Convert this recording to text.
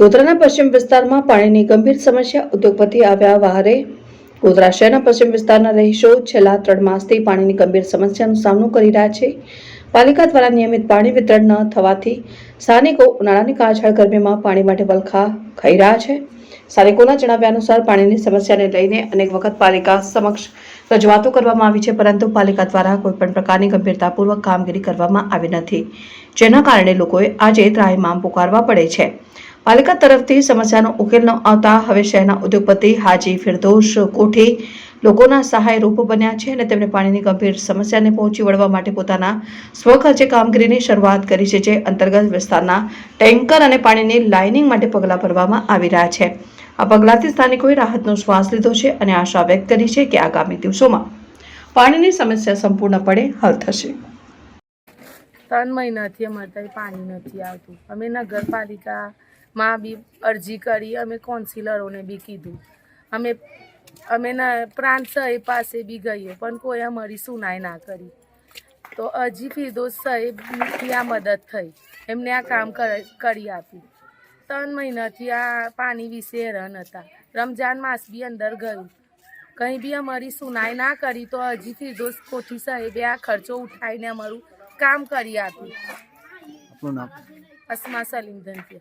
ગોધરાના પશ્ચિમ વિસ્તારમાં પાણીની ગંભીર સમસ્યા ઉદ્યોગપતિ આવ્યા વહારે. ગોધરા શહેરના પશ્ચિમ વિસ્તારના રહીશો છેલ્લા ત્રણ માસથી પાણીની ગંભીર સમસ્યાનો સામનો કરી રહ્યા છે. પાલિકા દ્વારા નિયમિત પાણી વિતરણ ન થવાથી સ્થાનિકો ઉનાળાની કાળઝાળ ગરમીમાં પાણી માટે વલખા ખાઈ રહ્યા છે. સ્થાનિકોના જણાવ્યા અનુસાર પાણીની સમસ્યાને લઈને અનેક વખત પાલિકા સમક્ષ રજૂઆતો કરવામાં આવી છે, પરંતુ પાલિકા દ્વારા કોઈપણ પ્રકારની ગંભીરતાપૂર્વક કામગીરી કરવામાં આવી નથી, જેના કારણે લોકોએ આજે ત્રાહીમામ પુકારવા પડે છે. પાલિકા તરફથી સમસ્યાનો ઉકેલ ન આવતા હવે શહેરના ઉદ્યોગપતિ હાજી ફિરદોશ કોઠી લોકોના સહાયરૂપ બન્યા છે અને તેમણે પાણીની ગંભીર સમસ્યાને પહોંચી વળવા માટે પોતાના સ્વખર્ચે કામગીરીની શરૂઆત કરી છે, જે અંતર્ગત વિસ્તારના ટેન્કર અને પાણીની લાઇનિંગ માટે પગલાં ભરવામાં આવી રહ્યા છે. આ પગલાંથી સ્થાનિકોએ રાહતનો શ્વાસ લીધો છે અને આશા વ્યક્ત કરી છે કે આગામી દિવસોમાં પાણીની સમસ્યા સંપૂર્ણપણે હલ થશે. ત્રણ મહિનાથી અમારે પાણી નથી આવતું. અમે નગરપાલિકામાં બી અરજી કરી અમે કાઉન્સિલરોને બી કીધું. અમે અમે ન પ્રાંત સાહેબ પાસે બી ગઈએ પણ કોઈ અમારી સુનાઈ ના કરી. તો હજી ફિરદોસ સાહેબથી આ મદદ થઈ. એમને આ કામ કર- આપ્યું ત્રણ મહિનાથી આ પાણી વિશે હેરાન હતા. રમજાન માસ બી અંદર ગયું. કંઈ બી અમારી સુનાઈ ના કરી તો હજી ફિરદોસ કોઠી સાહેબે આ ખર્ચો ઉઠાવીને અમારું કામ કરી આપ્યું. અસમા સલીમ ધનકિયા